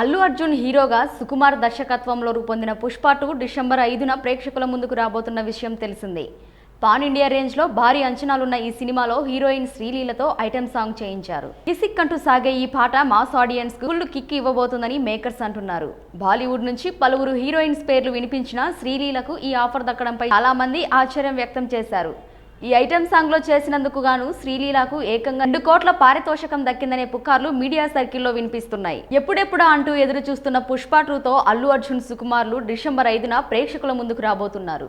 అల్లు అర్జున్ హీరోగా సుకుమార్ దర్శకత్వంలో రూపొందిన పుష్ప టూ డిసెంబర్ ఐదున ప్రేక్షకుల ముందుకు రాబోతున్న విషయం తెలిసిందే. పాన్ ఇండియా రేంజ్లో భారీ అంచనాలున్న ఈ సినిమాలో హీరోయిన్ శ్రీలీలతో ఐటెం సాంగ్ చేయించారు. కిసిక్ అంటూ సాగే ఈ పాట మాస్ ఆడియన్స్కు ఫుల్ కిక్ ఇవ్వబోతుందని మేకర్స్ అంటున్నారు. బాలీవుడ్ నుంచి పలువురు హీరోయిన్స్ పేర్లు వినిపించిన శ్రీలీలకు ఈ ఆఫర్ దక్కడంపై చాలా మంది ఆశ్చర్యం వ్యక్తం చేశారు. ఈ ఐటెం సాంగ్లో చేసినందుకు గాను శ్రీలీలకు ఏకంగా రెండు కోట్ల పారితోషకం దక్కిందనే పుకార్లు మీడియా సర్కిల్లో వినిపిస్తున్నాయి. ఎప్పుడెప్పుడా అంటూ ఎదురు చూస్తున్న పుష్ప టూతో అల్లు అర్జున్ సుకుమార్లు డిసెంబర్ ఐదున ప్రేక్షకుల ముందుకు రాబోతున్నారు.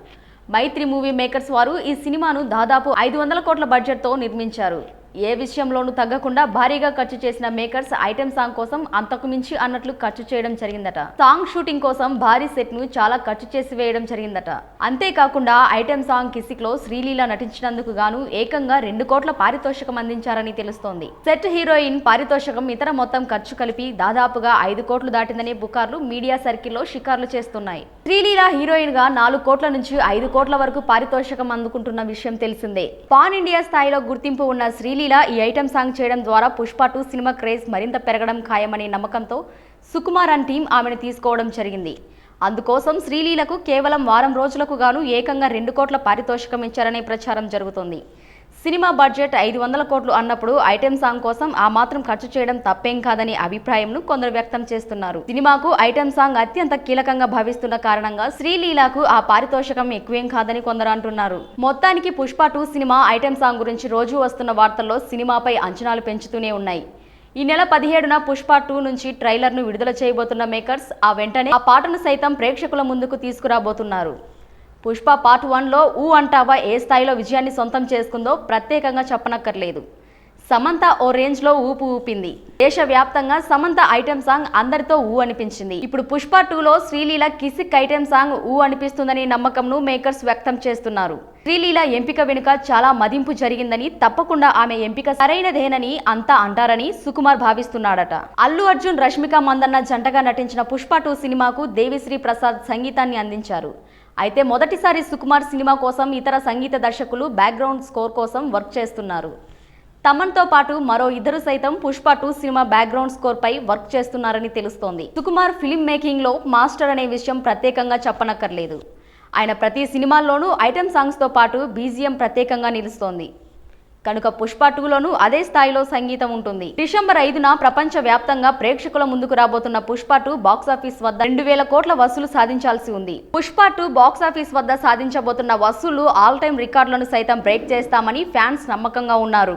మైత్రి మూవీ మేకర్స్ వారు ఈ సినిమాను దాదాపు ఐదు వందల కోట్ల బడ్జెట్తో నిర్మించారు. ఏ విషయంలోనూ తగ్గకుండా భారీగా ఖర్చు చేసిన మేకర్స్ ఐటెం సాంగ్ కోసం అంతకు మించి అన్నట్లు ఖర్చు చేయడం జరిగిందట. సాంగ్ షూటింగ్ కోసం భారీ సెట్ను చాలా ఖర్చు చేసి వేయడం జరిగిందట. అంతేకాకుండా ఐటెం సాంగ్ కిసిక్లో శ్రీలీల నటించినందుకు గాను ఏకంగా రెండు కోట్ల పారితోషికం అందించారని తెలుస్తోంది. సెట్ హీరోయిన్ పారితోషికం ఇతర మొత్తం ఖర్చు కలిపి దాదాపుగా ఐదు కోట్లు దాటిందనే పుకార్లు మీడియా సర్కిల్లో షికార్లు చేస్తున్నాయి. శ్రీలీల హీరోయిన్గా నాలుగు కోట్ల నుంచి ఐదు కోట్ల వరకు పారితోషికం అందుకుంటున్న విషయం తెలిసిందే. పాన్ ఇండియా స్థాయిలో గుర్తింపు ఉన్న శ్రీలీల ఈ ఐటెం సాంగ్ చేయడం ద్వారా పుష్ప టూ సినిమా క్రేజ్ మరింత పెరగడం ఖాయమనే నమ్మకంతో సుకుమార్ అండ్ టీం ఆమెను తీసుకోవడం జరిగింది. అందుకోసం శ్రీలీలకు కేవలం వారం రోజులకు గాను ఏకంగా రెండు కోట్ల పారితోషికం ఇచ్చారనే ప్రచారం జరుగుతోంది. సినిమా బడ్జెట్ ఐదు వందల కోట్లు అన్నప్పుడు ఐటెం సాంగ్ కోసం ఆ మాత్రం ఖర్చు చేయడం తప్పేం కాదనే అభిప్రాయంను కొందరు వ్యక్తం చేస్తున్నారు. సినిమాకు ఐటెం సాంగ్ అత్యంత కీలకంగా భావిస్తున్న కారణంగా శ్రీలీలకు ఆ పారితోషికం ఎక్కువేం కాదని కొందరు అంటున్నారు. మొత్తానికి పుష్ప టూ సినిమా ఐటెం సాంగ్ గురించి రోజు వస్తున్న వార్తల్లో సినిమాపై అంచనాలు పెంచుతూనే ఉన్నాయి. ఈ నెల పదిహేడున పుష్ప టూ నుంచి ట్రైలర్ను విడుదల చేయబోతున్న మేకర్స్ ఆ వెంటనే ఆ పాటను సైతం ప్రేక్షకుల ముందుకు తీసుకురాబోతున్నారు. పుష్ప పార్ట్ వన్లో ఊ అంటావా ఏ స్థాయిలో విజయాన్ని సొంతం చేసుకుందో ప్రత్యేకంగా చెప్పనక్కర్లేదు. సమంత ఓ రేంజ్లో ఊపు ఊపింది. దేశవ్యాప్తంగా సమంత ఐటెం సాంగ్ అందరితో ఊ అనిపించింది. ఇప్పుడు పుష్ప టూలో శ్రీలీల కిసిక్ ఐటెం సాంగ్ ఊ అనిపిస్తుందని నమ్మకంను మేకర్స్ వ్యక్తం చేస్తున్నారు. శ్రీలీల ఎంపిక వెనుక చాలా మదింపు జరిగిందని తప్పకుండా ఆమె ఎంపిక సరైనదేనని అంతా అంటారని సుకుమార్ భావిస్తున్నాడట. అల్లు అర్జున్ రష్మిక మందన్న జంటగా నటించిన పుష్ప టూ సినిమాకు దేవిశ్రీ ప్రసాద్ సంగీతాన్ని అందించారు. అయితే మొదటిసారి సుకుమార్ సినిమా కోసం ఇతర సంగీత దర్శకులు బ్యాక్గ్రౌండ్ స్కోర్ కోసం వర్క్ చేస్తున్నారు. తమన్తో పాటు మరో ఇద్దరు సైతం పుష్ప టూ సినిమా బ్యాక్గ్రౌండ్ స్కోర్ పై వర్క్ చేస్తున్నారని తెలుస్తోంది. సుకుమార్ ఫిల్మ్ మేకింగ్లో మాస్టర్ అనే విషయం ప్రత్యేకంగా చెప్పనక్కర్లేదు. ఆయన ప్రతి సినిమాల్లోనూ ఐటెం సాంగ్స్తో పాటు బీజిఎం ప్రత్యేకంగా నిలుస్తోంది. కనుక పుష్ప టూలోనూ అదే స్థాయిలో సంగీతం ఉంటుంది. డిసెంబర్ ఐదున ప్రపంచ వ్యాప్తంగా ప్రేక్షకుల ముందుకు రాబోతున్న పుష్ప టూ బాక్సాఫీస్ వద్ద రెండు వేల కోట్ల వసూలు సాధించాల్సి ఉంది. పుష్ప టూ బాక్సాఫీస్ వద్ద సాధించబోతున్న వసూలు ఆల్ టైమ్ రికార్డులను సైతం బ్రేక్ చేస్తామని ఫ్యాన్స్ నమ్మకంగా ఉన్నారు.